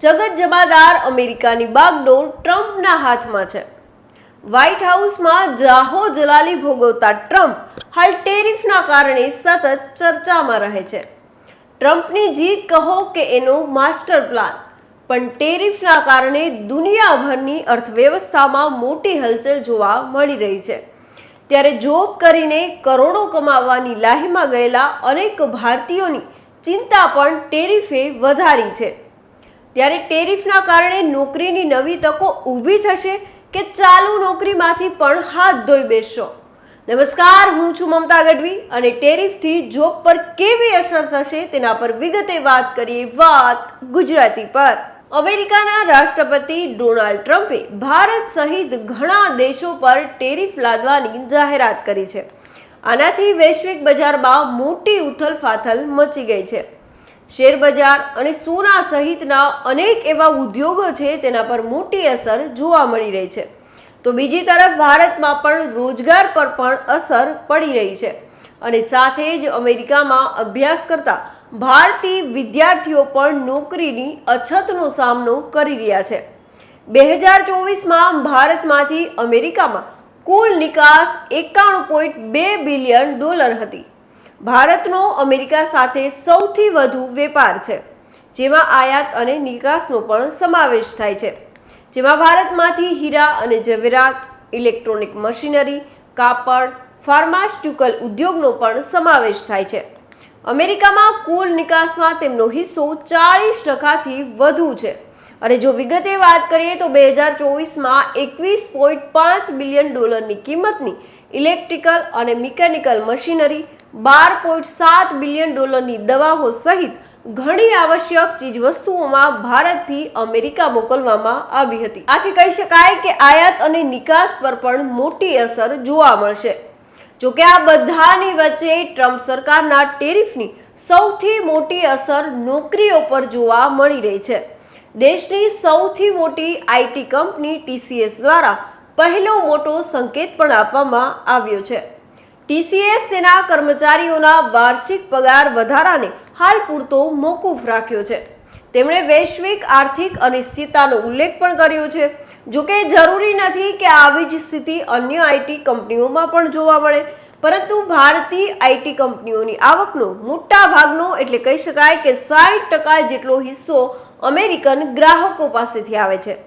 જગત જમાદાર અમેરિકાની બાગડોર ટ્રમ્પના હાથમાં છે. વ્હાઇટ હાઉસમાં જાહો જલાલી ભોગવતા ટ્રમ્પ હાલ ટેરિફના કારણે સતત ચર્ચામાં રહે છે. ટ્રમ્પની જીત કહો કે એનો માસ્ટર પ્લાન, પણ ટેરિફના કારણે દુનિયાભરની અર્થવ્યવસ્થામાં મોટી હલચલ જોવા મળી રહી છે. ત્યારે જોબ કરીને કરોડો કમાવાની લાહીમાં ગયેલા અનેક ભારતીયોની ચિંતા પણ ટેરિફે વધારી છે. ત્યારે ટેરિફના કારણે નોકરીની નવી તકો ઊભી થશે કે ચાલુ નોકરીમાંથી પણ હાથ ધોઈ બેસશો. નમસ્કાર, હું છું મમતા ગઢવી અને ટેરિફથી જોબ પર કેવી અસર થશે તેના પર વિગતે વાત કરીએ વાત ગુજરાતી પર. અમેરિકાના રાષ્ટ્રપતિ ડોનાલ્ડ ટ્રમ્પે ભારત સહિત ઘણા દેશો પર ટેરિફ લાદવાની જાહેરાત કરી છે. આનાથી વૈશ્વિક બજારમાં મોટી ઉથલફાથલ મચી ગઈ છે. શેર બજાર અને સોના સહિતના અનેક એવા ઉદ્યોગો છે તેના પર મોટી અસર જોવા મળી રહી છે. તો બીજી તરફ ભારતમાં પણ રોજગાર પર પણ અસર પડી રહી છે અને સાથે જ અમેરિકામાં અભ્યાસ કરતા ભારતીય વિદ્યાર્થીઓ પણ નોકરીની અછતનો સામનો કરી રહ્યા છે. બે હજાર ચોવીસમાં ભારતમાંથી અમેરિકામાં કુલ નિકાસ એકાણું પોઈન્ટ બે બિલિયન ડોલર હતી. ભારતનો અમેરિકા સાથે સૌથી વધુ વેપાર છે, જેમાં આયાત અને નિકાસનો પણ સમાવેશ થાય છે. જેમાં ભારતમાંથી હીરા અને જવેરાત ઇલેક્ટ્રોનિક મશીનરી, કાપડ, ફાર્માસ્યુટિકલ ઉદ્યોગનો પણ સમાવેશ થાય છે. અમેરિકામાં કુલ નિકાસમાં તેમનો હિસ્સો ચાળીસ ટકાથી વધુ છે. અને જો વિગતે વાત કરીએ તો બે હજાર ચોવીસમાં એકવીસ પોઈન્ટ પાંચ બિલિયન ડોલરની કિંમતની ઇલેક્ટ્રિકલ અને મિકેનિકલ મશીનરી બાર પોઈન્ટ સાત બિલિયન ડોલરની દવાઓ સહિત ઘણી આવશ્યક ચીજવસ્તુઓમાં ભારતથી અમેરિકા મોકલવામાં આવી હતી. આથી કહી શકાય કે આયાત અને નિકાસ પર પણ મોટી અસર જોવા મળશે. જોકે આ બધાની વચ્ચે ટ્રમ્પ સરકારના ટેરિફની સૌથી મોટી અસર નોકરીઓ પર જોવા મળી રહી છે. દેશની સૌથી મોટી આઈટી કંપની ટીસીએસ દ્વારા પહેલો મોટો સંકેત પણ આપવામાં આવ્યો છે. ટીસીએસ તેના કર્મચારીઓના વાર્ષિક પગાર વધારાને હાલ પૂરતો મોકૂફ રાખ્યો છે. તેમણે વૈશ્વિક આર્થિક અનિશ્ચિતતાનો ઉલ્લેખ પણ કર્યો છે. જોકે જરૂરી નથી કે આવી જ સ્થિતિ અન્ય આઈટી કંપનીઓમાં પણ જોવા મળે, પરંતુ ભારતીય આઈટી કંપનીઓની આવકનો મોટા ભાગનો, એટલે કહી શકાય કે સાઠ ટકા જેટલો હિસ્સો અમેરિકન ગ્રાહકો પાસેથી આવે છે.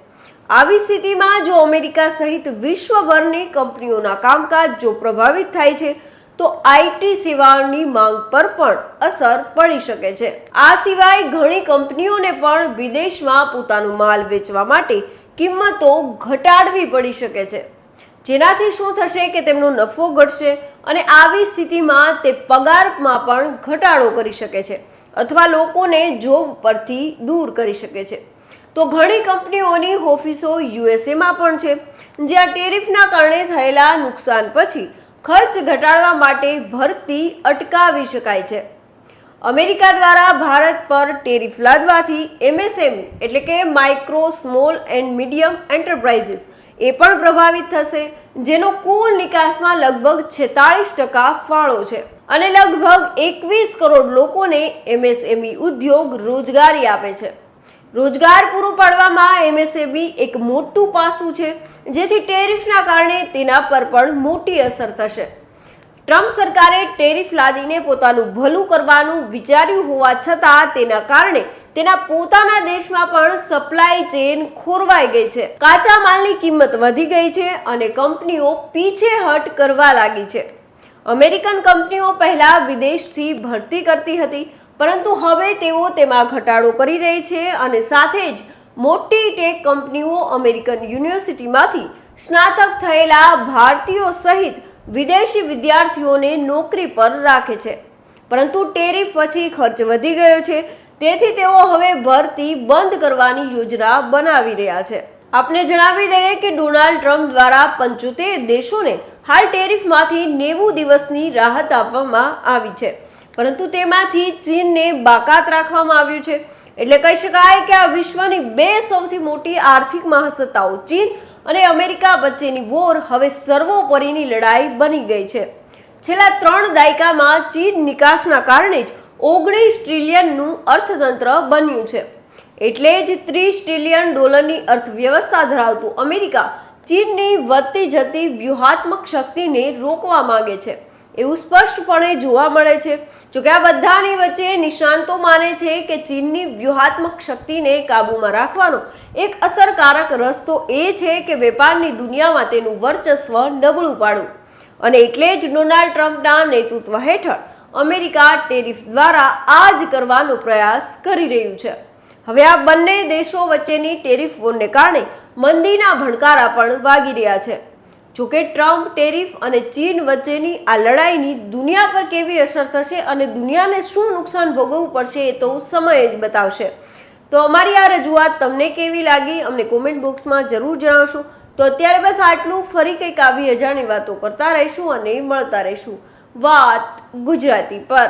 આવી સ્થિતિમાં જો અમેરિકા સહિત વિશ્વભરની કંપનીઓના કામકાજ જો પ્રભાવિત થાય છે, તો આઈટી સેવાઓની માંગ પર પણ અસર પડી શકે છે. આ સિવાય ઘણી કંપનીઓને પણ વિદેશમાં પોતાનો માલ વેચવા માટે કિંમતો ઘટાડવી પડી શકે છે. જેનાથી શું થશે કે તેમનો નફો ઘટશે અને આવી સ્થિતિમાં તે પગારમાં પણ ઘટાડો કરી શકે છે અથવા લોકોને જોબ પરથી દૂર કરી શકે છે. તો ઘણી કંપનીઓની ઓફિસો યુએસએમાં પણ છે, જ્યાં ટેરિફના કારણે થયેલા નુકસાન પછી ખર્ચ ઘટાડવા માટે ભરતી અટકાવી શકાય છે. અમેરિકા દ્વારા ભારત પર ટેરિફ લાદવાથી એમએસએમઈ એટલે કે micro, small and medium enterprises એ પણ પ્રભાવિત થશે, જેનો કુલ નિકાસમાં લગભગ છેતાળીસ ટકા ફાળો છે. અને લગભગ એકવીસ કરોડ લોકોને એમએસએમઈ ઉદ્યોગ રોજગારી આપે છે. રોજગાર પૂરું પાડવામાં એમએસએમઈ એક મોટું પાસું છે, જેથી ટેરિફના કારણે તેના પર પણ મોટી અસર થશે. ટ્રમ્પ સરકારે ટેરિફ લાદીને પોતાનું ભલું કરવાનું વિચાર્યું હોવા છતાં તેના કારણે તેના પોતાના દેશમાં પણ સપ્લાય ચેન ખોરવાઈ ગઈ છે. કાચા માલની કિંમત વધી ગઈ છે અને કંપનીઓ પીછેહટ કરવા લાગી છે. અમેરિકન કંપનીઓ પહેલા વિદેશથી ભરતી કરતી હતી પરંતુ હવે તેઓ તેમાં ઘટાડો કરી રહી છે અને સાથે જ મોટી ટેક કંપનીઓ અમેરિકન યુનિવર્સિટીમાંથી સ્નાતક થયેલા ભારતીયો સહિત વિદેશી વિદ્યાર્થીઓને નોકરી પર રાખે છે. પરંતુ ટેરિફ પછી ખર્ચ વધી ગયો છે. તેથી તેઓ હવે ભરતી બંધ કરવાની યોજના બનાવી રહ્યા છે. આપને જણાવી દઈએ કે ડોનાલ્ડ ટ્રમ્પ દ્વારા પંચોતેર દેશોને હાલ ટેરિફમાંથી નેવું દિવસની રાહત આપવામાં આવી છે. પરંતુ તેમાંથી ચીનને બાકાત રાખવામાં આવ્યું છે. એટલે કહી શકાય કે આ વિશ્વની બે સૌથી મોટી આર્થિક મહાસત્તાઓ, ચીન અને અમેરિકા વચ્ચેની વોર હવે સર્વોપરીની લડાઈ બની ગઈ છે. છેલ્લા ત્રણ દાયકામાં ચીન નિકાસના કારણે જ ઓગણીસ ટ્રિલિયનનું અર્થતંત્ર બન્યું છે. એટલે જ ત્રીસ ટ્રિલિયન ડોલરની અર્થવ્યવસ્થા ધરાવતું અમેરિકા ચીનની વધતી જતી વ્યૂહાત્મક શક્તિને રોકવા માગે છે. એવું સ્પષ્ટપણે જોવા મળે છે. જોકે આ બધાની વચ્ચે નિષ્ણાંતો માને છે કે ચીનની વ્યૂહાત્મક શક્તિને કાબૂમાં રાખવાનો એક અસરકારક રસ્તો એ છે કે વેપારની દુનિયામાં તેનું વર્ચસ્વ નબળું પાડવું. અને એટલે જ ડોનાલ્ડ ટ્રમ્પના નેતૃત્વ હેઠળ અમેરિકા ટેરિફ દ્વારા આ જ કરવાનો પ્રયાસ કરી રહ્યું છે. હવે આ બંને દેશો વચ્ચેની ટેરિફ વોરને કારણે મંદીના ભણકારા પણ વાગી રહ્યા છે. જોકે ટ્રમ્પ, ટેરિફ અને ચીન વચ્ચેની આ લડાઈની દુનિયા પર કેવી અસર થશે અને દુનિયાને શું નુકસાન ભોગવવું પડશે એ તો સમય જ બતાવશે. તો અમારી આ રજૂઆત તમને કેવી લાગી અમને કોમેન્ટ બોક્સમાં જરૂર જણાવશો. તો અત્યારે બસ આટલું. ફરી કંઈક આવી અજાણી વાતો કરતા રહીશું અને મળતા રહીશું. વાત ગુજરાતી પર.